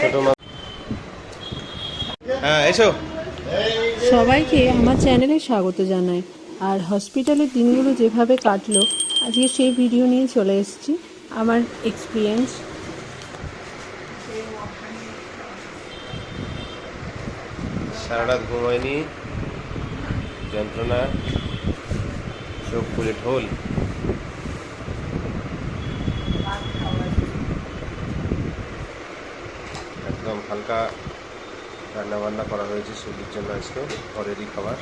ছোট হ্যাঁ এসো। সবাইকে আমার চ্যানেলে স্বাগত জানাই। আর হসপিটালের দিনগুলো যেভাবে কাটলো আজকে সেই ভিডিও নিয়ে চলে এসেছি। আমার এক্সপিরিয়েন্স সারা রাত ঘুমায়নি যন্ত্রণা চোখ ফুলে ঢোল একদম হালকা রান্না বান্না করা হয়েছে শরীরের জন্য আজকে ঘরেরই খাবার।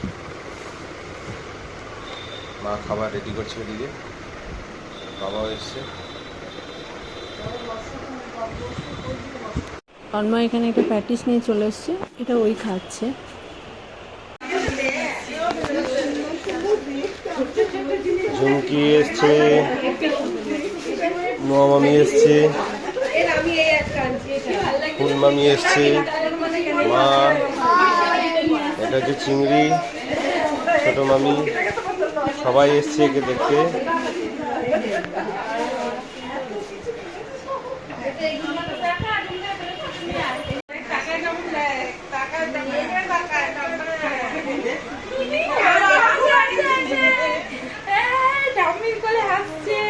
মা খাবার রেডি করছে ওদিকে বাবাও এসছে। তন্ময় এখানে একটা প্যাটিস নিয়ে চলে এসছে এটা ওই খাচ্ছে। ঝুমকি এসছে মামি এসছে। মামি এসছে। মা এটা হচ্ছে চিংড়ি ছোট মামি। সবাই এসছে একে দেখতে ডাম্মির কোলে হাসছে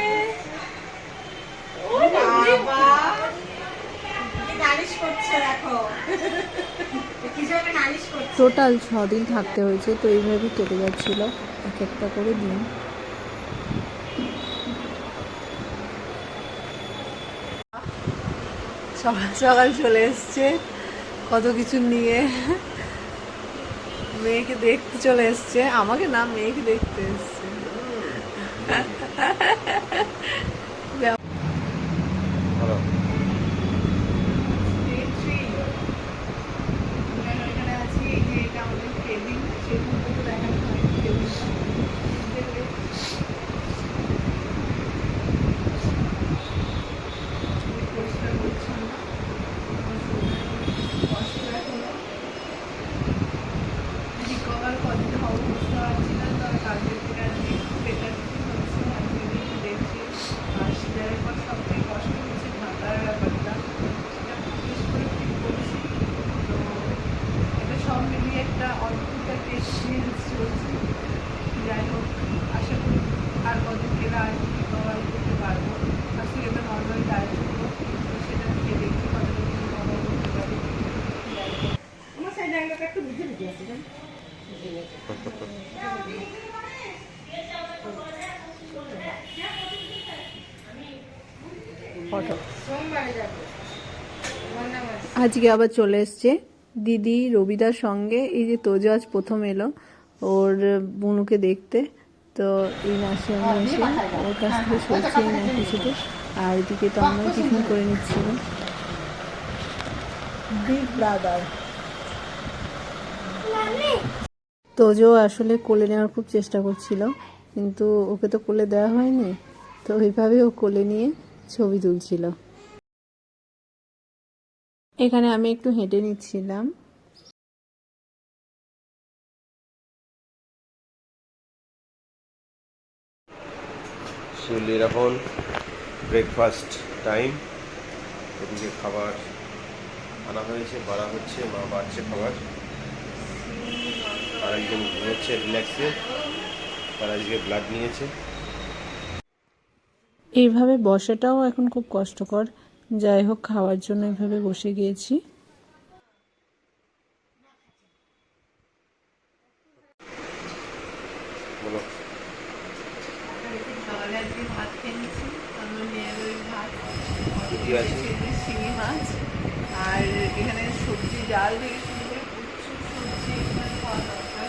নালিশ করছে দেখো কিছু একটা নালিশ করছে টোটাল ছ দিন থাকতে হয়েছে, তো এইভাবেই কেটে যাচ্ছিল এক একটা করে দিন। সকাল সকাল চলে এসছে, কত কিছু নিয়ে। মেয়েকে দেখতে চলে এসছে, আমাকে না, মেয়েকে দেখতে এসছে ভালো এখানে আছি এই যে এটা আমাদের কেবিন সেই পুরোটা দেখানো হয় কেবিন পরিষ্কার পরিচ্ছন্ন রিকভার কদিন হওয়া বুঝতে পারছি না তবে কালকে থেকে আজকে একটু বেটার হচ্ছে আজকে একটু দেখছি আর সিজারের পর সবথেকে কষ্ট হচ্ছে ঢাকার ব্যাপারটা সেটা বিশেষ করে ঠিক করছি তো এটা সব মিলিয়ে একটা অদ্ভুত একটা এক্সপিরিয়েন্স চলছে যাই হোক আশা করি আর কদিন গেলে আর রিকভার করতে পারব আজ থেকে একটা নর্মাল ডায়েট করব তো সেটা খেয়ে দেখি কতটা কিছু কভার করতে পারি যাই হোক আমার সাইড অ্যাঙ্গেলটা একটু বুঝে বুঝে আছে জানো? ফটো সোমবারে যাব বন্যা মাস আজকে আবার চলে এসছে দিদি রবিদার সঙ্গে। এই যে তোজো আজ প্রথম এলো ওর বুনুকে দেখতে। তো এই নার্সিং এসে ওর কাছ থেকে সরছে না কিছুতে। আর এদিকে তো আমরা টিফিন করে নিচ্ছিল বিগ ব্রাদার। তোজো আসলে কোলে নেওয়ার খুব চেষ্টা করছিল, কিন্তু ওকে তো কোলে দেওয়া হয়নি, তো ওইভাবে ও কোলে নিয়ে ছবি তুলছিল। এখানে আমি একটু হেঁটে নিচ্ছিলাম। শিউলির এখন ব্রেকফাস্ট টাইম এদিকে খাবার আনা হয়েছে, বাড়া হচ্ছে, মা বাড়ছে খাবার। আর একজন ঘুমোচ্ছে রিল্যাক্সে তার আজকে ব্লাড নিয়েছে। এইভাবে বসাটাও এখন খুব কষ্টকর। যাই হোক খাওয়ার জন্য এভাবে বসে গিয়েছি। আর এখানে সবজি ডাল থেকে শুরু করে প্রচুর সবজি এখানে খাওয়া দরকার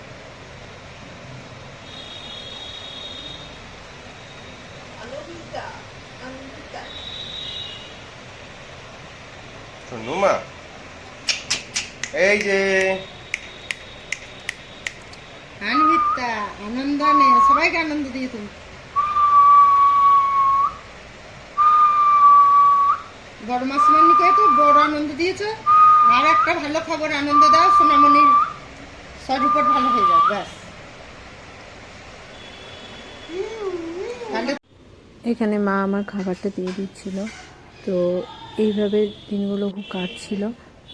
নুমা এই যে। আনবিত্তা আনন্দ নে, সবাইকে আনন্দ দিয়ে তুমি বড় মাসিমানিকে তো বড় আনন্দ দিয়েছ, আর একটা ভালো খবর, আনন্দ দাও, সোনামণির রিপোর্ট ভালো হয়ে যাবে, ব্যাস ভালো এখানে মা আমার খাবারটা দিয়ে দিচ্ছিল। তো এইভাবে দিনগুলো খুব কাটছিল।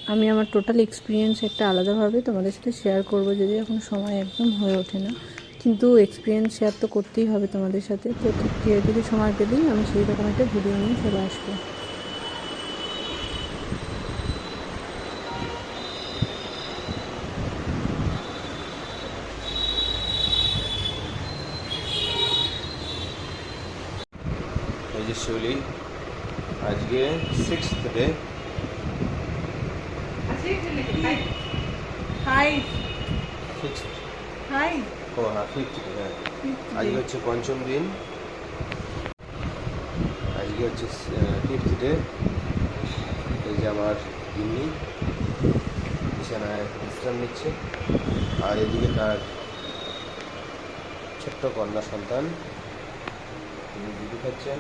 আমি আমার টোটাল এক্সপিরিয়েন্স একটা আলাদাভাবে তোমাদের সাথে শেয়ার করব যদি এখন সময় একদম হয়ে ওঠে না। কিন্তু এক্সপিরিয়েন্স শেয়ার তো করতেই হবে তোমাদের সাথে। তো ঠিক ধীরে ধীরে সময় পেলেই আমি সেই রকম একটা ভিডিও নিয়ে চলে আসব। শিউলি আজকে সিক্স ডে ও হ্যাঁ ফিফথ ডে হ্যাঁ। আজকে হচ্ছে পঞ্চম দিন। আজকে হচ্ছে ফিফথ ডে এই যে আমার গিন্নি বিছানায় বিশ্রাম নিচ্ছে। আর এদিকে তার ছোট্ট কন্যা সন্তান তিনি দুধু খাচ্ছেন।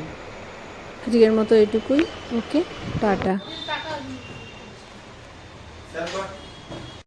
আজকের মতো এটুকুই। Okay tata.